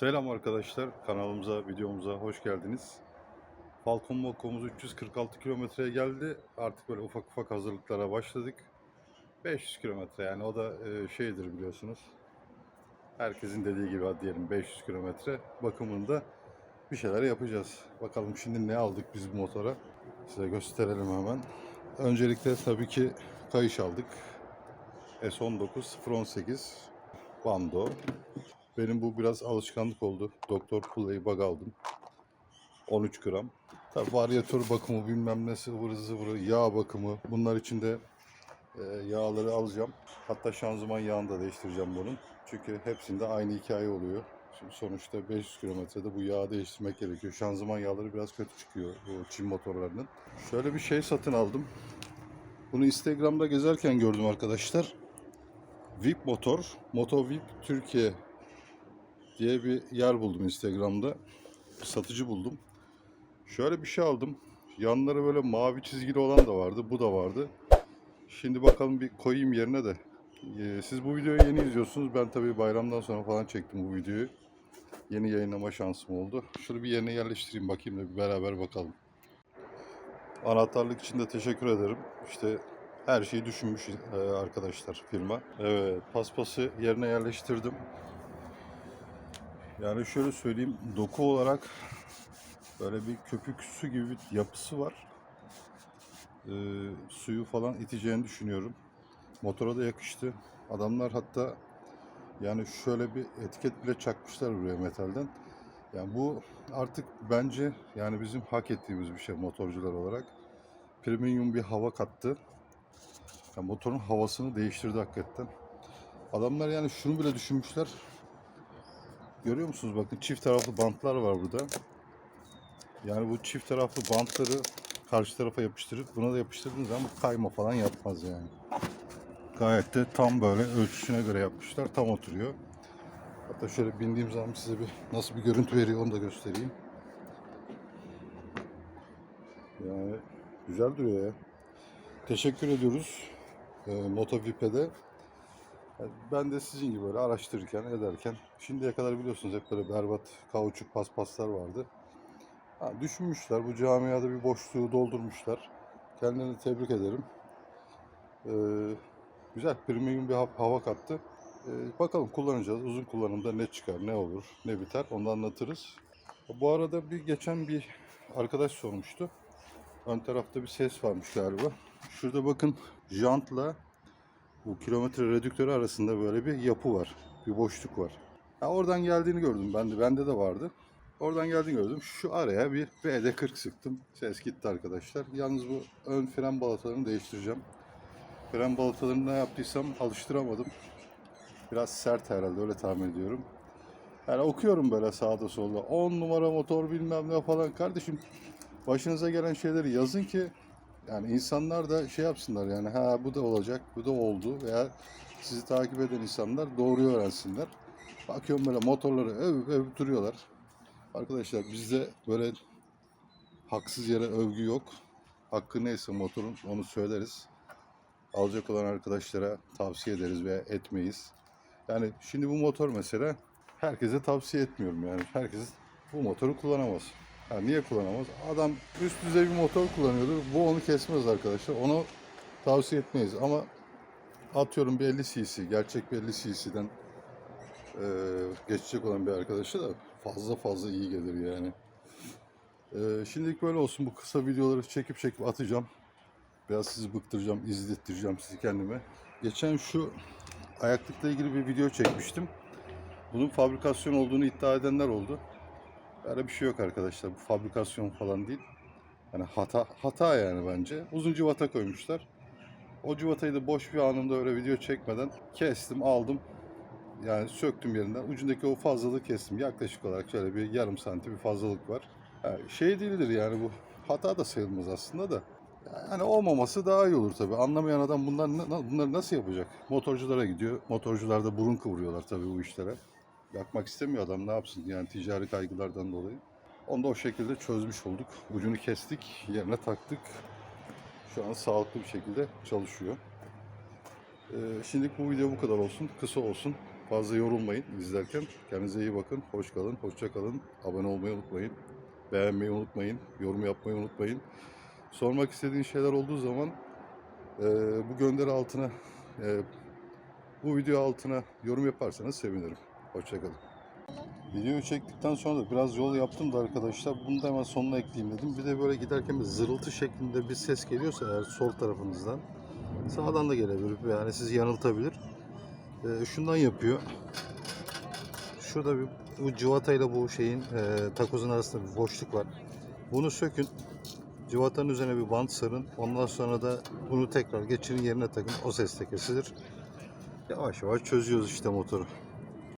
Selam arkadaşlar, kanalımıza, videomuza hoş geldiniz. Falcon Moko'muz 346 kilometreye geldi. Artık böyle ufak ufak hazırlıklara başladık. 500 kilometre yani o da e, şeydir biliyorsunuz. Herkesin dediği gibi hadi diyelim 500 kilometre bakımında bir şeyler yapacağız. Bakalım şimdi ne aldık biz bu motora. Size gösterelim hemen. Öncelikle tabii ki kayış aldık. S19 018 Bando. Benim bu biraz alışkanlık oldu. Doktor Play bug aldım. 13 gram. Tabi varyatör bakımı bilmem nesi ıvırı zıvırı yağ bakımı bunlar için de e, yağları alacağım. Hatta şanzıman yağını da değiştireceğim bunun. Çünkü hepsinde aynı hikaye oluyor. Şimdi sonuçta 500 kilometrede bu yağı değiştirmek gerekiyor. Şanzıman yağları biraz kötü çıkıyor bu Çin motorlarının. Şöyle bir şey satın aldım. Bunu Instagram'da gezerken gördüm arkadaşlar. VIP Motor, Moto VIP Türkiye diye bir yer buldum Instagram'da. Bir satıcı buldum. Şöyle bir şey aldım. Yanları böyle mavi çizgili olan da vardı. Bu da vardı. Şimdi bakalım bir koyayım yerine de. Ee, siz bu videoyu yeni izliyorsunuz. Ben tabii bayramdan sonra falan çektim bu videoyu. Yeni yayınlama şansım oldu. Şunu bir yerine yerleştireyim bakayım da bir beraber bakalım. Anahtarlık için de teşekkür ederim. İşte her şeyi düşünmüş e, arkadaşlar firma. Evet paspası yerine yerleştirdim. Yani şöyle söyleyeyim, doku olarak böyle bir köpük su gibi bir yapısı var. Ee, suyu falan iteceğini düşünüyorum. Motora da yakıştı. Adamlar hatta yani şöyle bir etiket bile çakmışlar buraya metalden. Yani bu artık bence yani bizim hak ettiğimiz bir şey motorcular olarak. Premium bir hava kattı. Yani motorun havasını değiştirdi hakikaten. Adamlar yani şunu bile düşünmüşler. Görüyor musunuz? Bakın çift taraflı bantlar var burada. Yani bu çift taraflı bantları karşı tarafa yapıştırıp buna da yapıştırdığınız zaman kayma falan yapmaz yani. Gayet de tam böyle ölçüsüne göre yapmışlar. Tam oturuyor. Hatta şöyle bindiğim zaman size bir nasıl bir görüntü veriyor onu da göstereyim. Yani güzel duruyor ya. Teşekkür ediyoruz. E, Moto VIP'e yani ben de sizin gibi böyle araştırırken, ederken şimdiye kadar biliyorsunuz hep böyle berbat kauçuk paspaslar vardı. Ha, düşünmüşler, bu camiada bir boşluğu doldurmuşlar. Kendilerini tebrik ederim. Ee, güzel, premium bir hav- hava kattı. Ee, bakalım kullanacağız. Uzun kullanımda ne çıkar, ne olur, ne biter onu anlatırız. Bu arada bir geçen bir arkadaş sormuştu. Ön tarafta bir ses varmış galiba. Şurada bakın jantla bu kilometre redüktörü arasında böyle bir yapı var. Bir boşluk var. Ha, oradan geldiğini gördüm. Ben de bende de vardı. Oradan geldiğini gördüm. Şu araya bir VD40 sıktım. Ses gitti arkadaşlar. Yalnız bu ön fren balatalarını değiştireceğim. Fren balatalarını ne yaptıysam alıştıramadım. Biraz sert herhalde öyle tahmin ediyorum. Yani okuyorum böyle sağda solda. 10 numara motor bilmem ne falan. Kardeşim başınıza gelen şeyleri yazın ki yani insanlar da şey yapsınlar yani ha bu da olacak, bu da oldu veya sizi takip eden insanlar doğruyu öğrensinler. Bakıyorum böyle motorları övüp övüp duruyorlar. Arkadaşlar bizde böyle haksız yere övgü yok. Hakkı neyse motorun onu söyleriz. Alacak olan arkadaşlara tavsiye ederiz veya etmeyiz. Yani şimdi bu motor mesela herkese tavsiye etmiyorum yani. Herkes bu motoru kullanamaz. Ha, niye kullanamaz? Adam üst düzey bir motor kullanıyordur. Bu onu kesmez arkadaşlar. Onu tavsiye etmeyiz ama atıyorum bir 50 cc, gerçek bir 50 cc'den e, geçecek olan bir arkadaşa da fazla fazla iyi gelir yani. E, şimdilik böyle olsun. Bu kısa videoları çekip çekip atacağım. Biraz sizi bıktıracağım, izlettireceğim sizi kendime. Geçen şu ayaklıkla ilgili bir video çekmiştim. Bunun fabrikasyon olduğunu iddia edenler oldu. Öyle bir şey yok arkadaşlar. Bu fabrikasyon falan değil. Yani hata hata yani bence. Uzun cıvata koymuşlar. O cıvatayı da boş bir anımda öyle video çekmeden kestim, aldım. Yani söktüm yerinden. Ucundaki o fazlalığı kestim. Yaklaşık olarak şöyle bir yarım santim bir fazlalık var. Yani şey değildir yani bu hata da sayılmaz aslında da. Yani olmaması daha iyi olur tabii. Anlamayan adam bunlar, bunları nasıl yapacak? Motorculara gidiyor. Motorcular da burun kıvırıyorlar tabii bu işlere. Yakmak istemiyor adam ne yapsın yani ticari kaygılardan dolayı. Onu da o şekilde çözmüş olduk. Ucunu kestik, yerine taktık. Şu an sağlıklı bir şekilde çalışıyor. Ee, şimdilik bu video bu kadar olsun. Kısa olsun. Fazla yorulmayın izlerken. Kendinize iyi bakın. Hoş kalın. Hoşça kalın. Abone olmayı unutmayın. Beğenmeyi unutmayın. Yorum yapmayı unutmayın. Sormak istediğin şeyler olduğu zaman e, bu gönderi altına e, bu video altına yorum yaparsanız sevinirim. Hoşçakalın. Videoyu çektikten sonra da biraz yol yaptım da arkadaşlar bunu da hemen sonuna ekleyeyim dedim. Bir de böyle giderken bir zırıltı şeklinde bir ses geliyorsa eğer sol tarafınızdan sağdan da gelebilir yani sizi yanıltabilir. Ee, şundan yapıyor. Şurada bir bu cıvatayla bu şeyin e, takozun arasında bir boşluk var. Bunu sökün. Cıvatanın üzerine bir bant sarın. Ondan sonra da bunu tekrar geçirin yerine takın. O ses de kesilir. Yavaş yavaş çözüyoruz işte motoru.